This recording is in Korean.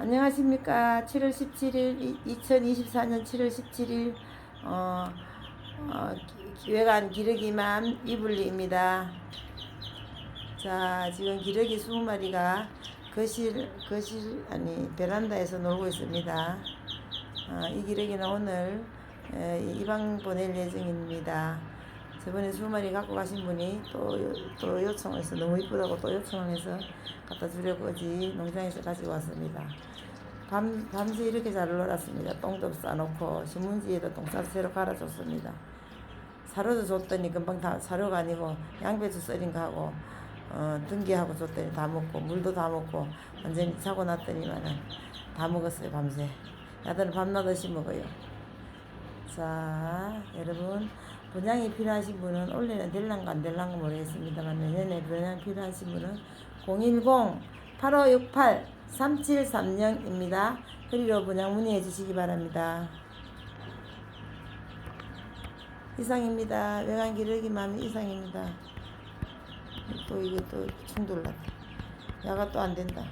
안녕하십니까. 7월 17일, 2024년 7월 17일, 어, 어, 기- 외관 기러기맘 이불리입니다. 자, 지금 기러기 20마리가 거실, 거실, 아니, 베란다에서 놀고 있습니다. 아, 이 기러기는 오늘 에, 입양 보낼 예정입니다. 저번에 20마리 갖고 가신 분이 또, 요- 또 요청해서 너무 이쁘다고 또 요청을 해서 갖다 주려고 어지 농장에서 가지고 왔습니다. 밤, 밤새 이렇게 잘 놀았습니다. 똥도 싸놓고 신문지에도 똥 싸서 새로 갈아줬습니다. 사료도 줬더니 금방 다 사료가 아니고 양배추 썰인 거 하고 어, 등기하고 줬더니 다 먹고 물도 다 먹고 완전히 자고 났더니만은 다 먹었어요 밤새. 야들은 밤낮 없이 먹어요. 자 여러분 분양이 필요하신 분은 올해는 될랑가 안 될랑가 모르겠습니다만 내년에 분양 필요하신 분은 010-8568-3730입니다. 그리로 분양 문의해 주시기 바랍니다. 이상입니다. 외관 기르기 마음이 이상입니다. 또 이게 또 충돌났다. 야가 또 안 된다.